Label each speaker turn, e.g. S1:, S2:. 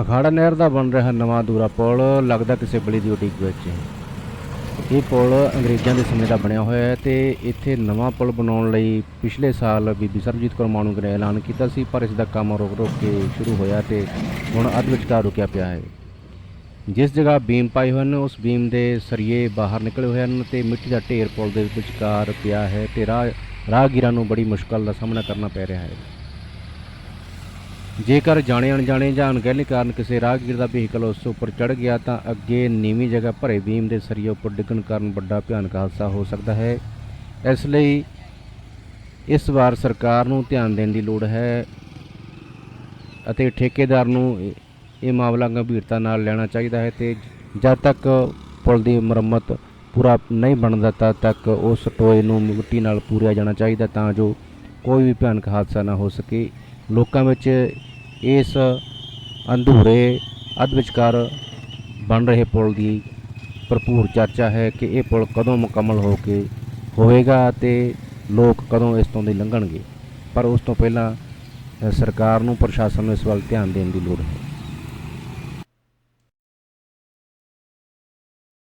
S1: ਅਖਾੜਾ ਨਹਿਰ ਦਾ ਬਣ ਰਿਹਾ ਨਵਾਂ ਦੂਰਾ ਪੁਲ, ਲੱਗਦਾ ਕਿਸੇ ਬਲੀ ਦੀ ਉਡੀਕ ਵਿੱਚ ਹੈ। ਇਹ ਪੁਲ ਅੰਗਰੇਜ਼ਾਂ ਦੇ ਸਮੇਂ ਦਾ ਬਣਿਆ ਹੋਇਆ ਹੈ ਤੇ ਇੱਥੇ ਨਵਾਂ ਪੁਲ ਬਣਾਉਣ ਲਈ ਪਿਛਲੇ ਸਾਲ ਬੀਬੀ ਸਰਬਜੀਤ ਕੌਰ ਮਾਣੂ ਨੇ ਐਲਾਨ ਕੀਤਾ ਸੀ, ਪਰ ਇਸ ਦਾ ਕੰਮ ਰੁਕ ਰੁਕ ਕੇ ਸ਼ੁਰੂ ਹੋਇਆ ਤੇ ਹੁਣ ਅੱਧ ਵਿਚਕਾਰ ਰੁਕਿਆ ਪਿਆ ਹੈ। ਜਿਸ ਜਗ੍ਹਾ ਬੀਮ ਪਾਏ ਹੋਏ ਹਨ, ਉਸ ਬੀਮ ਦੇ ਸਰੀਏ ਬਾਹਰ ਨਿਕਲੇ ਹੋਏ ਹਨ ਤੇ ਮਿੱਟੀ ਦਾ ਢੇਰ ਪੁਲ ਦੇ ਵਿਚਕਾਰ ਪਿਆ ਹੈ ਤੇ ਰਾਹ ਰਾਹਗੀਰਾਂ ਨੂੰ ਬੜੀ ਮੁਸ਼ਕਲ ਦਾ ਸਾਹਮਣਾ ਕਰਨਾ ਪੈ ਰਿਹਾ ਹੈ। ਜੇਕਰ ਜਾਣੇ ਅਣਜਾਣੇ ਜਾਂ ਅਣਗਹਿਲੀ ਕਾਰਨ ਕਿਸੇ ਰਾਹਗੀਰ ਦਾ ਵਹੀਕਲ ਉਸ ਉੱਪਰ ਚੜ ਗਿਆ ਤਾਂ ਅੱਗੇ ਨੀਵੀਂ ਜਗ੍ਹਾ ਭਰੇ ਬੀਮ ਦੇ ਸਰੀਏ ਉੱਪਰ ਡਿੱਗਣ ਕਾਰਨ ਵੱਡਾ ਭਿਆਨਕ ਹਾਦਸਾ ਹੋ ਸਕਦਾ ਹੈ। ਇਸ ਲਈ ਇਸ ਵਾਰ ਸਰਕਾਰ ਨੂੰ ਧਿਆਨ ਦੇਣ ਦੀ ਲੋੜ ਹੈ ਅਤੇ ਠੇਕੇਦਾਰ ਨੂੰ ਇਹ- ਮਾਮਲਾ ਗੰਭੀਰਤਾ ਨਾਲ ਲੈਣਾ ਚਾਹੀਦਾ ਹੈ ਤੇ ਜਦ ਤੱਕ ਪੁਲ ਦੀ ਮੁਰੰਮਤ ਪੂਰਾ ਨਹੀਂ ਬਣਦਾ ਤਦ ਤੱਕ ਉਸ ਟੋਏ ਨੂੰ ਮਿੱਟੀ ਨਾਲ ਪੂਰਿਆ ਜਾਣਾ ਚਾਹੀਦਾ ਤਾਂ ਜੋ ਕੋਈ ਵੀ ਭਿਆਨਕ ਹਾਦਸਾ ਨਾ ਹੋ ਸਕੇ। ਲੋਕਾਂ ਵਿੱਚ ਇਸ ਅੰਧੂਰੇ ਅੱਧ ਵਿਚਕਾਰ ਬਣ ਰਹੇ ਪੁਲ ਦੀ ਭਰਪੂਰ ਚਰਚਾ ਹੈ ਕਿ ਇਹ ਪੁਲ ਕਦੋਂ ਮੁਕੰਮਲ ਹੋ ਕੇ ਹੋਵੇਗਾ ਤੇ ਲੋਕ ਕਦੋਂ ਇਸ ਤੋਂ ਦੀ ਲੰਘਣਗੇ ਪਰ ਉਸ ਤੋਂ ਪਹਿਲਾਂ ਸਰਕਾਰ ਨੂੰ ਪ੍ਰਸ਼ਾਸਨ ਨੂੰ ਇਸ ਵੱਲ ਧਿਆਨ ਦੇਣ ਦੀ ਲੋੜ ਹੈ।